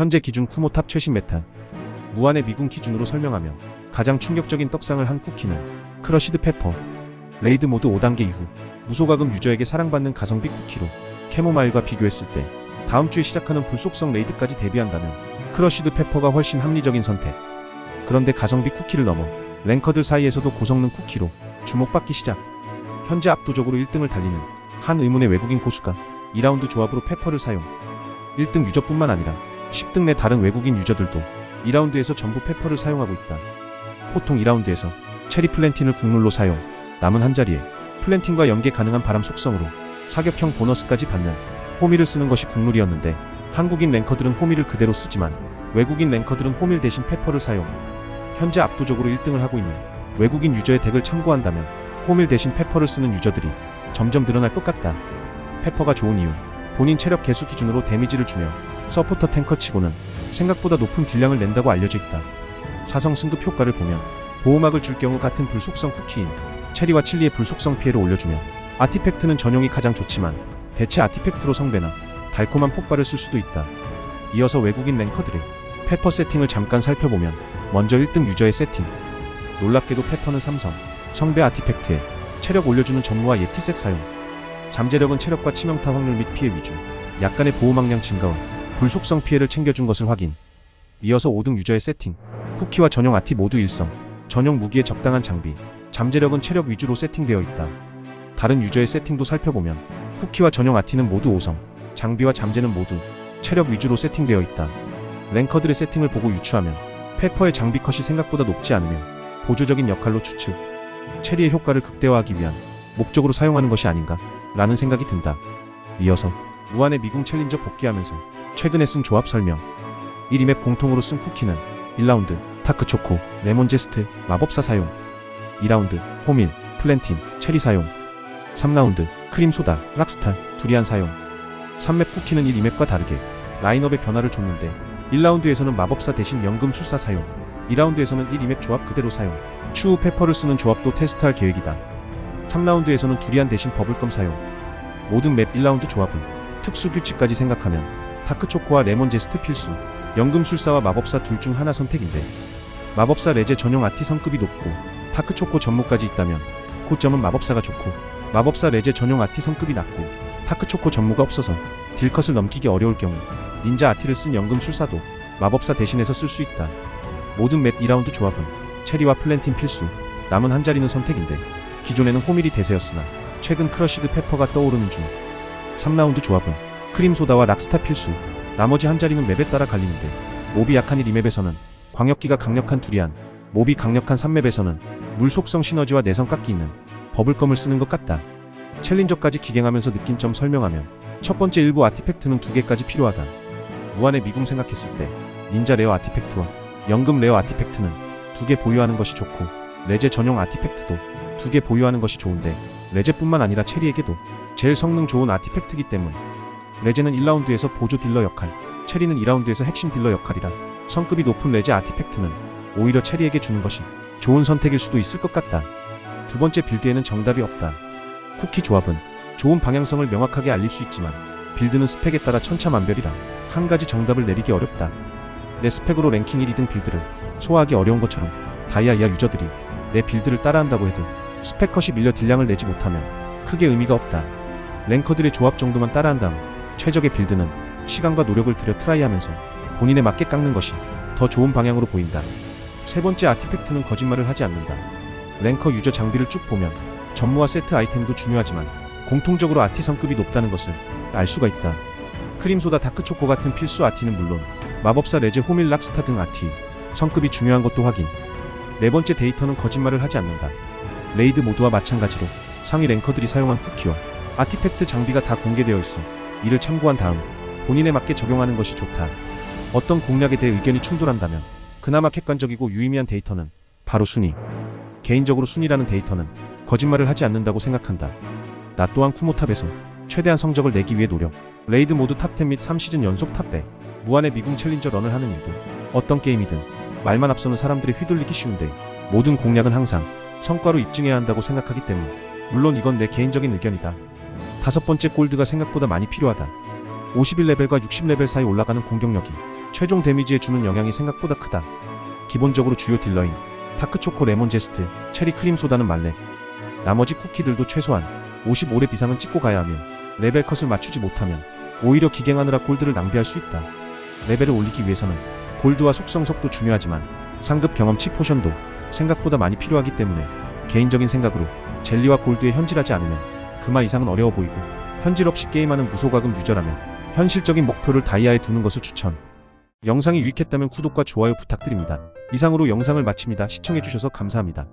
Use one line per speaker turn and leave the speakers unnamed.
현재 기준 쿠모탑 최신 메타. 무한의 미군 기준으로 설명하면 가장 충격적인 떡상을 한 쿠키는 크러시드 페퍼. 레이드 모드 5단계 이후 무소가금 유저에게 사랑받는 가성비 쿠키로 캐모마일과 비교했을 때 다음 주에 시작하는 불속성 레이드까지 대비한다면 크러시드 페퍼가 훨씬 합리적인 선택. 그런데 가성비 쿠키를 넘어 랭커들 사이에서도 고성능 쿠키로 주목받기 시작. 현재 압도적으로 1등을 달리는 한 의문의 외국인 고수가 2라운드 조합으로 페퍼를 사용. 1등 유저뿐만 아니라 10등 내 다른 외국인 유저들도 2라운드에서 전부 페퍼를 사용하고 있다. 보통 2라운드에서 체리 플랜틴을 국룰로 사용, 남은 한 자리에 플랜틴과 연계 가능한 바람 속성으로 사격형 보너스까지 받는 호밀을 쓰는 것이 국룰이었는데 한국인 랭커들은 호밀을 그대로 쓰지만 외국인 랭커들은 호밀 대신 페퍼를 사용. 현재 압도적으로 1등을 하고 있는 외국인 유저의 덱을 참고한다면 호밀 대신 페퍼를 쓰는 유저들이 점점 늘어날 것 같다. 페퍼가 좋은 이유, 본인 체력 개수 기준으로 데미지를 주며 서포터 탱커치고는 생각보다 높은 딜량을 낸다고 알려져 있다. 사성 승급 효과를 보면 보호막을 줄 경우 같은 불속성 쿠키인 체리와 칠리의 불속성 피해를 올려주며 아티팩트는 전용이 가장 좋지만 대체 아티팩트로 성배나 달콤한 폭발을 쓸 수도 있다. 이어서 외국인 랭커들의 페퍼 세팅을 잠깐 살펴보면 먼저 1등 유저의 세팅. 놀랍게도 페퍼는 삼성, 성배 아티팩트에 체력 올려주는 전무와 예티색 사용. 잠재력은 체력과 치명타 확률 및 피해 위주. 약간의 보호막량 증가와 불속성 피해를 챙겨준 것을 확인. 이어서 5등 유저의 세팅. 쿠키와 전용 아티 모두 일성. 전용 무기에 적당한 장비. 잠재력은 체력 위주로 세팅되어 있다. 다른 유저의 세팅도 살펴보면 쿠키와 전용 아티는 모두 5성. 장비와 잠재는 모두 체력 위주로 세팅되어 있다. 랭커들의 세팅을 보고 유추하면 페퍼의 장비 컷이 생각보다 높지 않으며 보조적인 역할로 추측. 체리의 효과를 극대화하기 위한 목적으로 사용하는 것이 아닌가 라는 생각이 든다. 이어서 무한의 미궁 챌린저 복귀하면서 최근에 쓴 조합 설명. 1위맵 공통으로 쓴 쿠키는 1라운드 타크초코, 레몬제스트, 마법사 사용. 2라운드 호밀, 플랜틴, 체리 사용. 3라운드 크림소다, 락스탈, 두리안 사용. 3맵 쿠키는 1위맵과 다르게 라인업의 변화를 줬는데 1라운드에서는 마법사 대신 연금술사 사용. 2라운드에서는 1, 2맵 조합 그대로 사용. 추후 페퍼를 쓰는 조합도 테스트할 계획이다. 3라운드에서는 두리안 대신 버블껌 사용. 모든 맵 1라운드 조합은 특수 규칙까지 생각하면 다크초코와 레몬 제스트 필수 연금술사와 마법사 둘 중 하나 선택인데 마법사 레제 전용 아티 성급이 높고 다크초코 전무까지 있다면 고점은 마법사가 좋고 마법사 레제 전용 아티 성급이 낮고 다크초코 전무가 없어서 딜컷을 넘기기 어려울 경우 닌자 아티를 쓴 연금술사도 마법사 대신해서 쓸 수 있다. 모든 맵 2라운드 조합은 체리와 플랜틴 필수, 남은 한 자리는 선택인데 기존에는 호밀이 대세였으나 최근 크러시드 페퍼가 떠오르는 중 3라운드 조합은 크림소다와 락스타 필수, 나머지 한 자리는 맵에 따라 갈리는데 몹이 약한 1, 2맵에서는 광역기가 강력한 두리안, 몹이 강력한 3맵에서는 물 속성 시너지와 내성 깎기 있는 버블껌을 쓰는 것 같다. 챌린저까지 기갱하면서 느낀 점 설명하면 첫 번째 일부 아티팩트는 두 개까지 필요하다. 무한의 미궁 생각했을 때 닌자 레어 아티팩트와 연금 레어 아티팩트는 두 개 보유하는 것이 좋고 레제 전용 아티팩트도 두 개 보유하는 것이 좋은데 레제뿐만 아니라 체리에게도 제일 성능 좋은 아티팩트기 때문 레제는 1라운드에서 보조 딜러 역할, 체리는 2라운드에서 핵심 딜러 역할이라 성급이 높은 레제 아티팩트는 오히려 체리에게 주는 것이 좋은 선택일 수도 있을 것 같다. 두 번째 빌드에는 정답이 없다. 쿠키 조합은 좋은 방향성을 명확하게 알릴 수 있지만 빌드는 스펙에 따라 천차만별이라 한 가지 정답을 내리기 어렵다. 내 스펙으로 랭킹 1, 2등 빌드를 소화하기 어려운 것처럼 다이아 이하 유저들이 내 빌드를 따라한다고 해도 스펙 컷이 밀려 딜량을 내지 못하면 크게 의미가 없다. 랭커들의 조합 정도만 따라한 다음 최적의 빌드는 시간과 노력을 들여 트라이하면서 본인에 맞게 깎는 것이 더 좋은 방향으로 보인다. 세 번째 아티팩트는 거짓말을 하지 않는다. 랭커 유저 장비를 쭉 보면 전무와 세트 아이템도 중요하지만 공통적으로 아티 성급이 높다는 것을 알 수가 있다. 크림소다 다크초코 같은 필수 아티는 물론 마법사 레제 호밀 락스타 등 아티 성급이 중요한 것도 확인. 네 번째 데이터는 거짓말을 하지 않는다. 레이드 모드와 마찬가지로 상위 랭커들이 사용한 쿠키와 아티팩트 장비가 다 공개되어 있어 이를 참고한 다음 본인에 맞게 적용하는 것이 좋다. 어떤 공략에 대해 의견이 충돌한다면 그나마 객관적이고 유의미한 데이터는 바로 순위. 개인적으로 순위라는 데이터는 거짓말을 하지 않는다고 생각한다. 나 또한 쿠모탑에서 최대한 성적을 내기 위해 노력. 레이드 모드 탑10 및 3시즌 연속 탑100. 무한의 미궁 챌린저 런을 하는 이유도 어떤 게임이든 말만 앞서는 사람들이 휘둘리기 쉬운데 모든 공략은 항상 성과로 입증해야 한다고 생각하기 때문. 물론 이건 내 개인적인 의견이다. 다섯 번째 골드가 생각보다 많이 필요하다. 51레벨과 60레벨 사이 올라가는 공격력이 최종 데미지에 주는 영향이 생각보다 크다. 기본적으로 주요 딜러인 다크초코 레몬 제스트, 체리 크림 소다는 말레. 나머지 쿠키들도 최소한 55렙 이상은 찍고 가야 하며 레벨 컷을 맞추지 못하면 오히려 기갱하느라 골드를 낭비할 수 있다. 레벨을 올리기 위해서는 골드와 속성 석도 중요하지만 상급 경험치 포션도 생각보다 많이 필요하기 때문에 개인적인 생각으로 젤리와 골드에 현질하지 않으면 그마 이상은 어려워 보이고 현질 없이 게임하는 무소가금 유저라면 현실적인 목표를 다이아에 두는 것을 추천. 영상이 유익했다면 구독과 좋아요 부탁드립니다. 이상으로 영상을 마칩니다. 시청해주셔서 감사합니다.